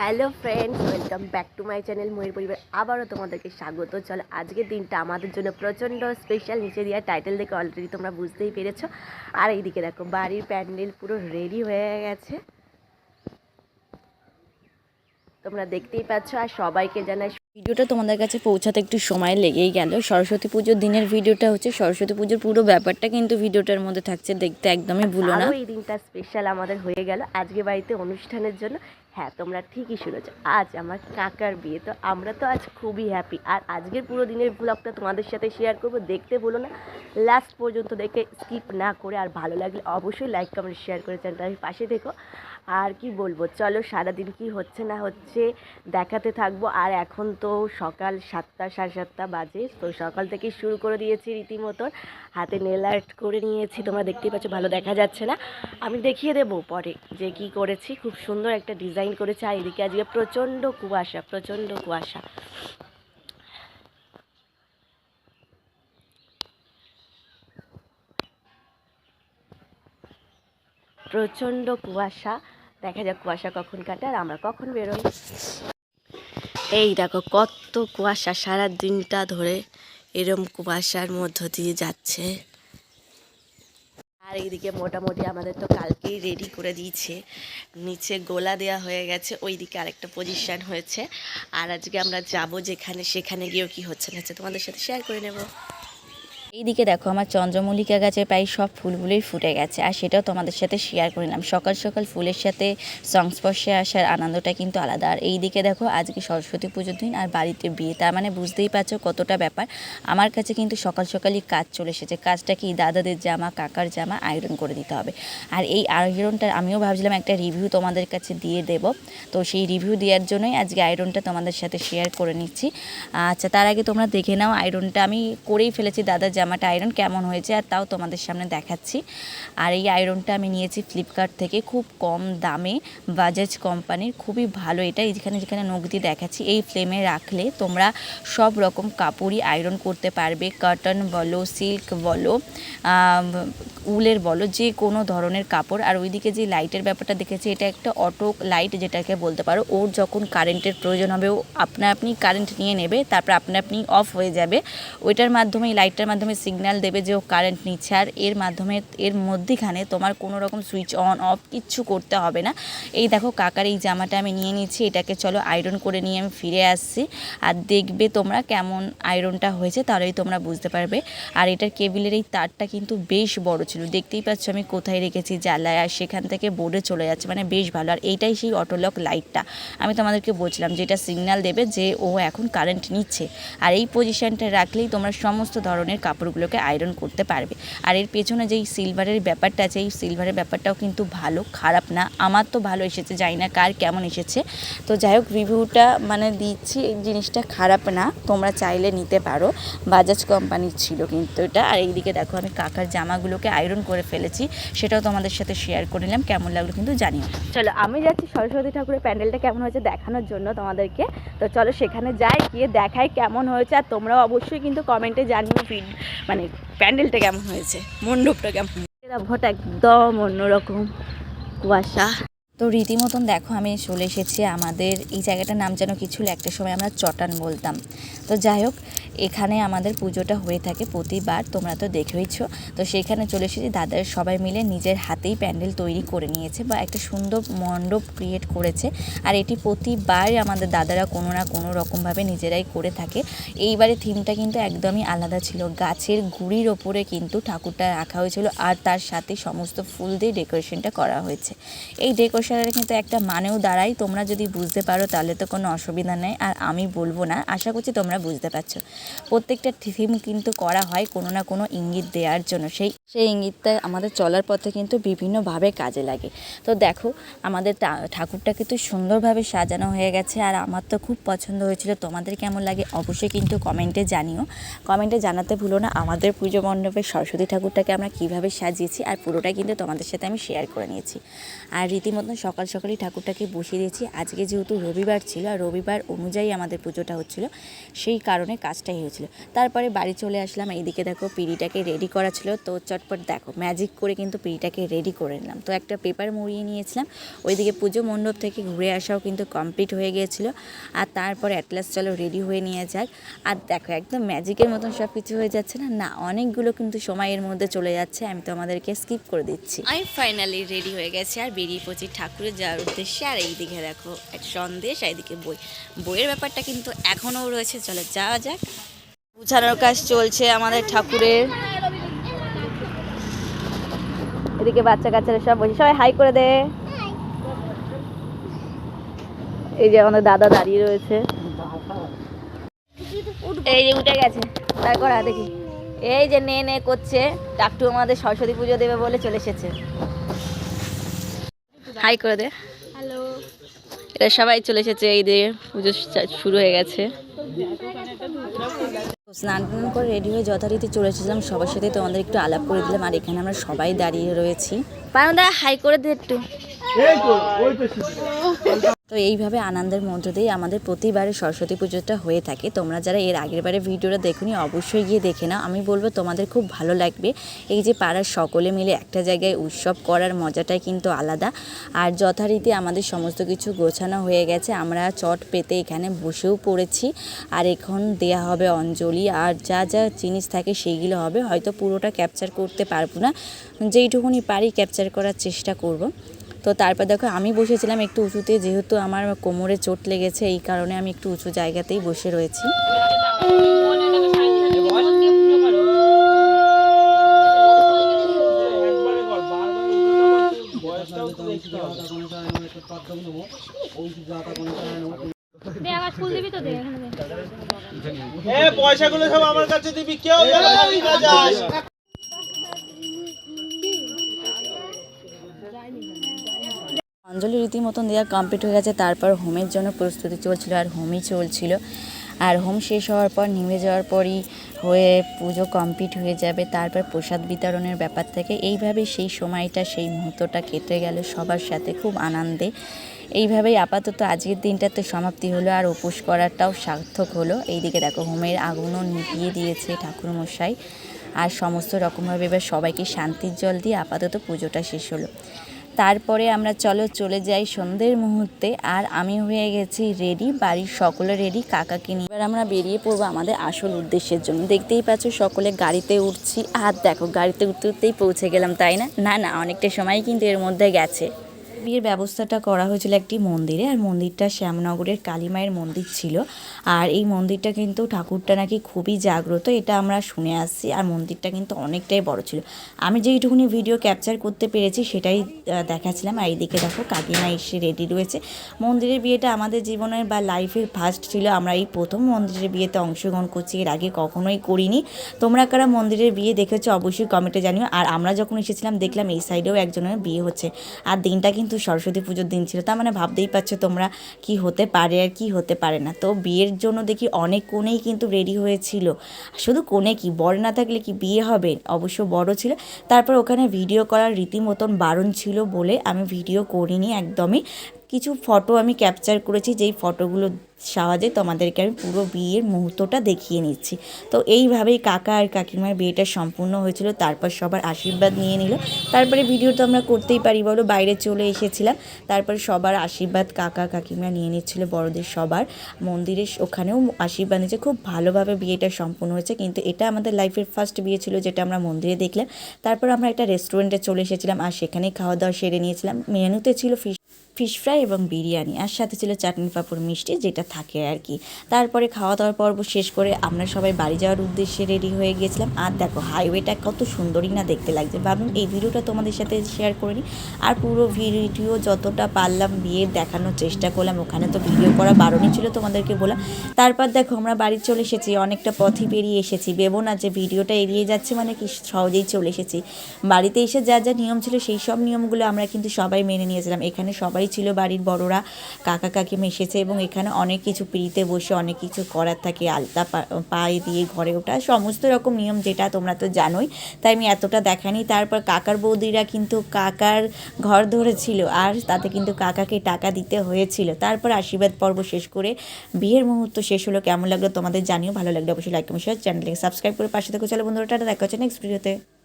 Hello friends welcome back to my channel Mayur পরিবার। আবারও তোমাদেরকে স্বাগত। চলো আজকের দিনটা আমাদের জন্য প্রচণ্ড স্পেশাল নিচে দেওয়া টাইটেল দেখে অলরেডি তোমরা বুঝতেই পেরেছ। আর এইদিকে দেখো বাড়ির প্যান্ডেল পুরো রেডি হয়ে গেছে। তোমরা দেখতেই পাচ্ছ আর সবাইকে জানাই ভিডিওটা তোমাদের কাছে পৌঁছাতে একটু সময় লেগেই গেল। সরস্বতী পুজোর দিনের ভিডিওটা হচ্ছে সরস্বতী পুজোর পুরো ব্যাপারটা কিন্তু ভিডিওটার মধ্যে থাকছে দেখতে একদমই ভুলো না। এই দিনটা স্পেশাল আমাদের হয়ে গেল। আজকে বাড়িতে অনুষ্ঠানের জন্য হ্যাঁ তোমরা ঠিকই শুনেছো। আজ আমার কাকার বিয়ে, তো আমরা তো আজ খুবই হ্যাপি আর আজকের পুরো দিনের ব্লগটা তোমাদের সাথে শেয়ার করব, দেখতে বলো না। লাস্ট পর্যন্ত দেখে স্কিপ না করে, আর ভালো লাগলে অবশ্যই লাইক কমেন্ট শেয়ার করে চ্যানেলটার পাশে দেখো আর কি বলব? চলো সারাদিন কি হচ্ছে না হচ্ছে দেখাতে থাকব। আর এখন তো সকাল সাতটা, সাড়ে সাতটা বাজে। তো সকাল থেকে শুরু করে দিয়েছি রীতিমতন হাতে নেল আর্ট করে নিয়েছি। তোমরা দেখতেই পাচ্ছ ভালো দেখা যাচ্ছে না। আমি দেখিয়ে দেবো পরে যে কি করেছি। খুব সুন্দর একটা ডিজাইন করেছি। আর এদিকে আজকে প্রচণ্ড কুয়াশা প্রচণ্ড কুয়াশা। প্রচণ্ড কুয়াশা। দেখা যাক কুয়াশা কখন কাটে আর আমরা কখন বেরোই। এই দেখো কত কুয়াশা সারা দিনটা ধরে এরম কুয়াশার মধ্য দিয়ে যাচ্ছে। আর এইদিকে মোটামুটি আমাদের তো কালকেই রেডি করে দিয়েছে। নিচে গোলা দেওয়া হয়ে গেছে, ওইদিকে আরেকটা পজিশন হয়েছে। আর আজকে আমরা যাব যেখানে, সেখানে গিয়েও কি হচ্ছে না হচ্ছে তোমাদের সাথে শেয়ার করে নেব। এইদিকে দেখো, আমার চন্দ্রমল্লিকা গাছে প্রায় সব ফুলগুলোই ফুটে গেছে। আর সেটাও তোমাদের সাথে শেয়ার করে নিলাম। সকাল সকাল ফুলের সাথে সংস্পর্শে আসার আনন্দটা কিন্তু আলাদা। আর এইদিকে দেখো, আজকে সরস্বতী পুজোর দিন আর বাড়িতে বিয়ে। তার মানে বুঝতেই পারছ কতটা ব্যাপার। আমার কাছে কিন্তু সকাল সকালই কাজ চলে এসেছে। কাজটা কি? দাদাদের জামা, কাকার জামা আয়রন করে দিতে হবে। আর এই আয়রনটা আমিও ভাবছিলাম একটা রিভিউ তোমাদের কাছে দিয়ে দেব। তো সেই রিভিউ দেওয়ার জন্যই আজকে আয়রনটা তোমাদের সাথে শেয়ার করে নিচ্ছি। আচ্ছা তার আগে তোমরা দেখে নাও আয়রনটা আমি করেই ফেলেছি। দাদার জামাটা আয়রন কেমন হয়েছে আর তাও তোমাদের সামনে দেখাচ্ছি। আর এই আয়রনটা আমি নিয়েছি ফ্লিপকার্ট থেকে, খুব কম দামে বাজাজ কোম্পানির খুবই ভালো এটা যেখানে যেখানে নখ দিয়ে দেখাচ্ছি, এই ফ্লেমে রাখলে তোমরা সব রকম কাপড়ই আয়রন করতে পারবে কটন বলো সিল্ক বলো উলের বলো, যে কোনো ধরনের কাপড়। আর ওইদিকে যে লাইটের ব্যাপারটা দেখেছি, এটা একটা অটো লাইট যেটাকে বলতে পারো, ওর যখন কারেন্টের প্রয়োজন হবে, ও আপনা আপনি কারেন্ট নিয়ে নেবে, তারপর আপনা আপনি অফ হয়ে যাবে। ওইটার মাধ্যমে লাইটটার মাধ্যমে সিগন্যাল দেবে যে ও কারেন্ট নিচ্ছে আর এর মাধ্যমে, এর মধ্যেখানে তোমার কোনো রকম সুইচ অন অফ কিচ্ছু করতে হবে না। এই দেখো কাকার এই জামাটা আমি নিয়ে নিচ্ছি, এটাকে চলো আয়রন করে নিয়ে আমি ফিরে আসছি। আর দেখবে তোমরা কেমন আয়রনটা হয়েছে তাহলেই তোমরা বুঝতে পারবে। আর এটার কেবিলের এই তারটা কিন্তু বেশ বড় ছিল। দেখতেই পাচ্ছ আমি কোথায় রেখেছি, জ্বালায় আর সেখান থেকে বোর্ডে চলে যাচ্ছে মানে বেশ ভালো। আর এইটাই সেই অটোলক লাইটটা আমি তোমাদেরকে বলছিলাম যে এটা সিগন্যাল দেবে যে ও এখন কারেন্ট নিচ্ছে। আর এই পজিশনটা রাখলেই তোমরা সমস্ত ধরনের কাপড়গুলোকে আয়রন করতে পারবে। আর এর পেছনে যেই সিলভারের ব্যাপারটা আছে, এই সিলভারের ব্যাপারটাও কিন্তু ভালো, খারাপ না। আমার তো ভালো এসেছে, জানি না কার কেমন এসেছে। তো যাই হোক রিভিউটা মানে দিচ্ছি, এই জিনিসটা খারাপ না, তোমরা চাইলে নিতে পারো। বাজাজ কোম্পানির ছিল কিন্তু এটা। আর এইদিকে দেখো, আমি কাকার জামাগুলোকে আয়রন করে ফেলেছি, সেটাও তোমাদের সাথে শেয়ার করে নিলাম, কেমন লাগল কিন্তু জানিও। চলো, আমি যাচ্ছি সরস্বতী ঠাকুরের প্যান্ডেলটা কেমন হয়েছে দেখানোর জন্য তোমাদেরকে। তো চলো, সেখানে যাই, গিয়ে দেখাই কেমন হয়েছে, আর তোমরাও অবশ্যই কিন্তু কমেন্টে জানিও মানে প্যান্ডেলটা কেমন হয়েছে? মণ্ডপটা কেমন? আবহাওয়াটা একদম অন্যরকম। কুয়াশা। তো রীতিমতন দেখো আমি চলে এসেছি আমাদের এই জায়গাটার নাম যেন কিছু একটা সময় আমরা চটান বলতাম। তো যাই হোক, এখানে আমাদের পুজোটা হয়ে থাকে প্রতিবার, তোমরা তো দেখেইছো। তো সেখানে চলে এসেছি, দাদার সবাই মিলে নিজের হাতেই প্যান্ডেল তৈরি করে নিয়েছে বা একটা সুন্দর মণ্ডপ ক্রিয়েট করেছে। আর এটি প্রতিবার আমাদের দাদারা কোনো না কোনো রকমভাবে নিজেরাই করে থাকে। এইবারে থিমটা কিন্তু একদমই আলাদা ছিল। গাছের গুড়ির ওপরে কিন্তু ঠাকুরটা রাখা হয়েছিল আর তার সাথে সমস্ত ফুল দিয়ে ডেকোরেশনটা করা হয়েছে। এই ডেকোরেশনের কিন্তু একটা মানেও দাঁড়ায়। তোমরা যদি বুঝতে পারো তাহলে তো কোনো অসুবিধা নেই। আর আমি বলব না, আশা করছি তোমরা বুঝতে পারছ। প্রত্যেকটা থিম কিন্তু করা হয় কোনো না কোনো ইঙ্গিত দেওয়ার জন্য। সেই সেই ইঙ্গিতটা আমাদের চলার পথে কিন্তু বিভিন্নভাবে কাজে লাগে। তো দেখো, আমাদের ঠাকুরটা কিন্তু সুন্দরভাবে সাজানো হয়ে গেছে আর আমার তো খুব পছন্দ হয়েছিল। তোমাদের কেমন লাগে অবশ্যই কিন্তু কমেন্টে জানিও। কমেন্টে জানাতে ভুলো না, আমাদের পুজো মণ্ডপে সরস্বতী ঠাকুরটাকে আমরা কীভাবে সাজিয়েছি আর পুরোটা কিন্তু তোমাদের সাথে আমি শেয়ার করে নিয়েছি। আর রীতিমতন সকাল সকালই ঠাকুরটাকে বসিয়ে দিয়েছি। আজকে যেহেতু রবিবার ছিল, আর রবিবার অনুযায়ী আমাদের পুজোটা হচ্ছিল, সেই কারণে কাজটাই হয়েছিল। তারপরে বাড়ি চলে আসলাম। এইদিকে দেখো, পিড়িটাকে রেডি করা ছিল। তো চটপট দেখো ম্যাজিক করে কিন্তু পিড়িটাকে রেডি করে নিলাম। তো একটা পেপার মুড়িয়ে নিয়েছিলাম, ওইদিকে পুজো মণ্ডপ থেকে ঘুরে আসাও কিন্তু কমপ্লিট হয়ে গিয়েছিল। আর তারপর অ্যাটলাস চলো রেডি হয়ে নিয়ে যাক। আর দেখো, একদম ম্যাজিকের মতন সব কিছু হয়ে যাচ্ছে না? না, অনেকগুলো কিন্তু সময়ের মধ্যে চলে যাচ্ছে, আমি তো আমাদেরকে স্কিপ করে দিচ্ছি। আমি ফাইনালি রেডি হয়ে গেছি, আর বেরিয়ে পড়ছি ঠাকুরের যাওয়ার উদ্দেশ্যে। আর এইদিকে দেখো, এক সন্দেশ এইদিকে বই। বইয়ের ব্যাপারটা কিন্তু এখনও রয়েছে, চলো যাওয়া যাক। গুছানোর কাজ চলছে আমাদের ঠাকুরের। এদিকে বাচ্চা কাচ্চারা সব বসে সবাই হাই করে দে। এই যে আমাদের দাদা দাঁড়িয়ে রয়েছে। এই যে উঠে গেছে। তারপর দেখি। এই যে নে নে করছে। টাকটু আমাদের সরস্বতী পুজো দেবে বলে চলে এসেছে। হাই করে দে। হ্যালো। এরা সবাই চলে এসেছে এই দিয়ে পুজো শুরু হয়ে গেছে। স্নান টান করে রেডি হয়ে যথারীতি চলে এসেছিলাম। সবার সাথে তোমাদের একটু আলাপ করে দিলাম। আর এখানে আমরা সবাই দাঁড়িয়ে রয়েছি। পায়ন হাই করে দে একটু। তো এইভাবে আনন্দের মধ্য দিয়ে আমাদের প্রতিবারে সরস্বতী পুজোটা হয়ে থাকে। তোমরা যারা এর আগের বারে ভিডিওটা দেখুনি অবশ্যই গিয়ে দেখে নাও। আমি বলব তোমাদের খুব ভালো লাগবে। এই যে পাড়ার সকলে মিলে একটা জায়গায় উৎসব করার মজাটাই কিন্তু আলাদা। আর যথারীতি আমাদের সমস্ত কিছু গোছানো হয়ে গেছে। আমরা চট পেতে এখানে বসেও পড়েছি। আর এখন দেয়া হবে অঞ্জলি। আর যা যা জিনিস থাকে সেইগুলো হবে। হয়তো পুরোটা ক্যাপচার করতে পারব না। যেইটুকুনি পারি ক্যাপচার করার চেষ্টা করব। তো তারপর দেখো, আমি বসেছিলাম একটু উঁচুতে, যেহেতু আমার কোমরে চোট লেগেছে, এই কারণে আমি একটু উঁচু জায়গাতেই বসে রয়েছি। পয়সাগুলো সব আমার কাছে দিবি, কেউ অঞ্জলি রীতিমতন দেওয়া কমপ্লিট হয়ে গেছে। তারপর হোমের জন্য প্রস্তুতি চলছিল আর হোমই চলছিল। আর হোম শেষ হওয়ার পর নেমে যাওয়ার পরই হয়ে পুজো কমপ্লিট হয়ে যাবে। তারপর প্রসাদ বিতরণের ব্যাপার থেকে। এইভাবে সেই সময়টা, সেই মুহূর্তটা কেটে গেল সবার সাথে খুব আনন্দে। এইভাবেই আপাতত আজকের দিনটাতে সমাপ্তি হলো আর উপোস করাটাও সার্থক হলো। এইদিকে দেখো, হোমের আগুনও নিভিয়ে দিয়েছে ঠাকুরমশাই। আর সমস্ত রকমভাবে এবার সবাইকে শান্তির জল দিয়ে আপাতত পুজোটা শেষ হলো। তারপরে আমরা চলো চলে যাই সন্ধ্যের মুহূর্তে, আর আমি হয়ে গেছি রেডি বাড়ির সকলে রেডি কাকাকে নিয়ে। এবার আমরা বেরিয়ে পড়ব আমাদের আসল উদ্দেশ্যের জন্য। দেখতেই পাচ্ছ সকলে গাড়িতে উঠছি, আর দেখো গাড়িতে উঠতে উঠতেই পৌঁছে গেলাম, তাই না? না না, অনেকটা সময় কিন্তু এর মধ্যে গেছে। বিয়ের ব্যবস্থাটা করা হয়েছিল একটি মন্দিরে, আর মন্দিরটা শ্যামনগরের কালীমায়ের মন্দির ছিল। আর এই মন্দিরটা কিন্তু ঠাকুরটা নাকি খুবই জাগ্রত, এটা আমরা শুনে আসছি, আর মন্দিরটা কিন্তু অনেকটাই বড় ছিল। আমি যেইটুকুনি ভিডিও ক্যাপচার করতে পেরেছি, সেটাই দেখাচ্ছিলাম। আর এইদিকে দেখো, কাকিমা এসে রেডি রয়েছে। মন্দিরের বিয়েটা আমাদের জীবনের বা লাইফের ফার্স্ট ছিল। আমরা এই প্রথম মন্দিরের বিয়েতে অংশগ্রহণ করছি, এর আগে কখনোই করিনি। তোমরা কারা মন্দিরের বিয়ে দেখেছ, অবশ্যই কমেন্টে জানিও। আর আমরা যখন এসেছিলাম, দেখলাম এই সাইডেও একজনের বিয়ে হচ্ছে। আর দিনটা কিন্তু সরস্বতী পুজোর দিন ছিল, তার মানে ভাবতেই পারছ তোমরা কি হতে পারে আর কি হতে পারে না। তো বিয়ের জন্য দেখি অনেক কোণেই কিন্তু রেডি হয়েছিল। শুধু কোণে কি, বর না থাকলে কি বিয়ে হবে? অবশ্য বড় ছিল। তারপর ওখানে ভিডিও করার রীতিমতন বারণ ছিল বলে আমি ভিডিও করিনি, একদমই। কিছু ফটো আমি ক্যাপচার করেছি, যেই ফটোগুলো সাহায্যে তোমাদেরকে আমি পুরো বিয়ের মুহূর্তটা দেখিয়ে নিচ্ছি। তো এইভাবেই কাকা আর কাকিমার বিয়েটা সম্পূর্ণ হয়েছিল, তারপর সবার আশীর্বাদ নিয়ে নিল। তারপরে ভিডিও তো আমরা করতেই পারি বলো, বাইরে চলে এসেছিলাম। তারপর সবার আশীর্বাদ কাকা, কাকিমা নিয়ে নিচ্ছিল, বড়দের সবার। মন্দিরে ওখানেও আশীর্বাদ নিয়েছে, খুব ভালোভাবে বিয়েটা সম্পূর্ণ হয়েছে। কিন্তু এটা আমাদের লাইফের ফার্স্ট বিয়ে ছিল যেটা আমরা মন্দিরে দেখলাম। তারপর আমরা একটা রেস্টুরেন্টে চলে এসেছিলাম, আর সেখানেই খাওয়া দাওয়া সেরে নিয়েছিলাম। মেনুতে ছিল ফিশ ফিশ ফ্রাই এবং বিরিয়ানি। আর সাথে ছিল চাটনি পাঁপড় মিষ্টি, যেটা থাকে আর কি। তারপরে খাওয়া দাওয়ার পর্ব শেষ করে আমরা সবাই বাড়ি যাওয়ার উদ্দেশ্যে রেডি হয়ে গিয়েছিলাম। আর দেখো হাইওয়েটা কত সুন্দরই না দেখতে লাগছে। ভাবলাম এই ভিডিওটা তোমাদের সাথে শেয়ার করে নিই। আর পুরো ভিডিও যতটা পারলাম বিয়ে দেখানোর চেষ্টা করলাম। ওখানে তো ভিডিও করা বারণই ছিল তোমাদেরকে বললাম। তারপর দেখো, আমরা বাড়ি চলে এসেছি, অনেকটা পথই বেরিয়ে এসেছি। ভেবো না যে ভিডিওটা এড়িয়ে যাচ্ছে মানে কি সহজেই চলে এসেছি। বাড়িতে এসে যা যা নিয়ম ছিল সেই সব নিয়মগুলো আমরা কিন্তু সবাই মেনে নিয়েছিলাম। এখানে সবাই ছিল বাড়ির বড়রা। কাকা, কাকিমা এসেছে এবং এখানে অনেক কিছু পিড়িতে বসে অনেক কিছু করার থাকে, আলতা পায়ে দিয়ে ঘরে ওঠা, সমস্ত রকম নিয়ম যেটা তোমরা তো জানোই। তাই আমি এতটা দেখানি তারপর কাকার বৌদিরা কিন্তু কাকার ঘর ধরেছিল আর তাতে কিন্তু কাকাকে টাকা দিতে হয়েছিল। তারপর আশীর্বাদ পর্ব শেষ করে বিয়ের মুহূর্ত শেষ হলো। কেমন লাগল তোমাদের জানিও। ভালো লাগল অবশ্যই লাইক কমেন্ট চ্যানেলকে সাবস্ক্রাইব করে পাশে থেকে। চলো বন্ধুরা দেখা হচ্ছে নেক্সট ভিডিওতে